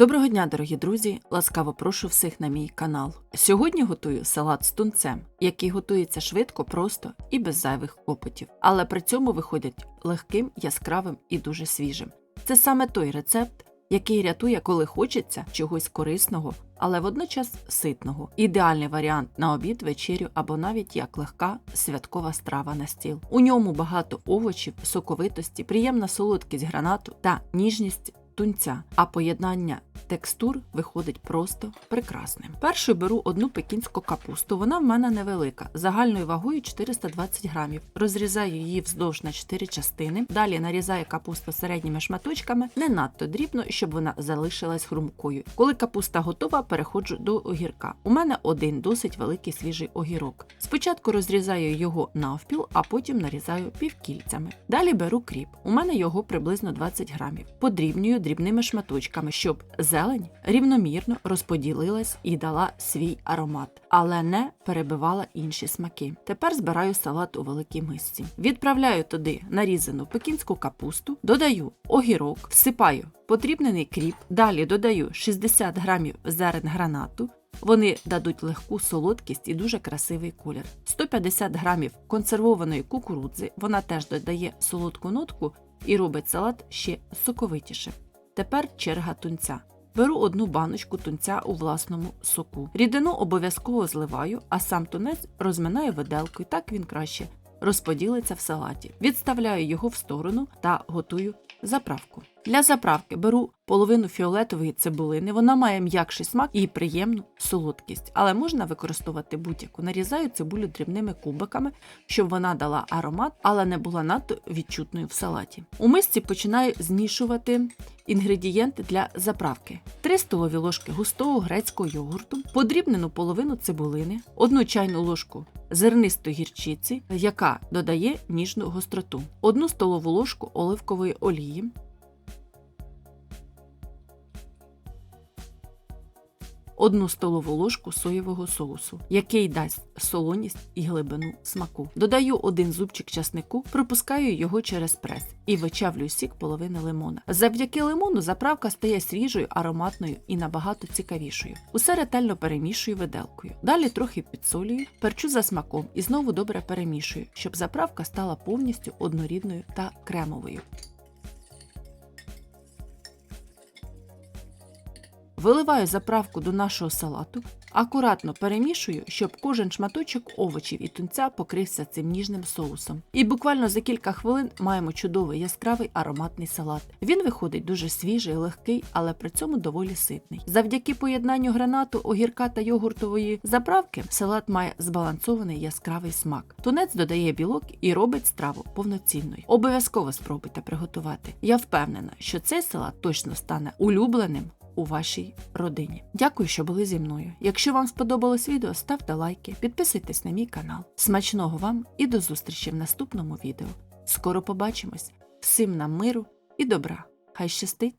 Доброго дня, дорогі друзі! Ласкаво прошу всіх на мій канал. Сьогодні готую салат з тунцем, який готується швидко, просто і без зайвих клопотів, але при цьому виходить легким, яскравим і дуже свіжим. Це саме той рецепт, який рятує, коли хочеться чогось корисного, але водночас ситного. Ідеальний варіант на обід, вечерю або навіть як легка святкова страва на стіл. У ньому багато овочів, соковитості, приємна солодкість гранату та ніжність тунця, а поєднання текстур виходить просто прекрасним. Першою беру одну пекінську капусту. Вона в мене невелика, загальною вагою 420 грамів. Розрізаю її вздовж на 4 частини. Далі нарізаю капусту середніми шматочками, не надто дрібно, щоб вона залишилась хрумкою. Коли капуста готова, переходжу до огірка. У мене один досить великий свіжий огірок. Спочатку розрізаю його навпіл, а потім нарізаю півкільцями. Далі беру кріп. У мене його приблизно 20 грамів. Подрібнюю дрібними шматочками, щоб зелень рівномірно розподілилась і дала свій аромат, але не перебивала інші смаки. Тепер збираю салат у великій мисці. Відправляю туди нарізану пекінську капусту, додаю огірок, всипаю подрібнений кріп, далі додаю 60 грамів зерен гранату. Вони дадуть легку солодкість і дуже красивий колір. 150 грамів консервованої кукурудзи. Вона теж додає солодку нотку і робить салат ще соковитішим. Тепер черга тунця. Беру одну баночку тунця у власному соку. Рідину обов'язково зливаю, а сам тунець розминаю виделкою, так він краще розподілиться в салаті. Відставляю його в сторону та готую заправку. Для заправки беру половину фіолетової цибулини, вона має м'якший смак і приємну солодкість, але можна використовувати будь-яку. Нарізаю цибулю дрібними кубиками, щоб вона дала аромат, але не була надто відчутною в салаті. У мисці починаю змішувати інгредієнти для заправки: 3 столові ложки густого грецького йогурту, подрібнену половину цибулини, 1 чайну ложку зернистої гірчиці, яка додає ніжну гостроту, 1 столову ложку оливкової олії. Одну столову ложку соєвого соусу, який дасть солоність і глибину смаку. Додаю один зубчик часнику, пропускаю його через прес і вичавлюю сік половини лимона. Завдяки лимону заправка стає свіжою, ароматною і набагато цікавішою. Усе ретельно перемішую виделкою. Далі трохи підсолюю, перчу за смаком і знову добре перемішую, щоб заправка стала повністю однорідною та кремовою. Виливаю заправку до нашого салату, акуратно перемішую, щоб кожен шматочок овочів і тунця покрився цим ніжним соусом. І буквально за кілька хвилин маємо чудовий яскравий ароматний салат. Він виходить дуже свіжий, легкий, але при цьому доволі ситний. Завдяки поєднанню гранату, огірка та йогуртової заправки салат має збалансований яскравий смак. Тунець додає білок і робить страву повноцінною. Обов'язково спробуйте приготувати. Я впевнена, що цей салат точно стане улюбленим у вашій родині. Дякую, що були зі мною. Якщо вам сподобалось відео, ставте лайки, підписуйтесь на мій канал. Смачного вам і до зустрічі в наступному відео. Скоро побачимось. Всім нам миру і добра. Хай щастить!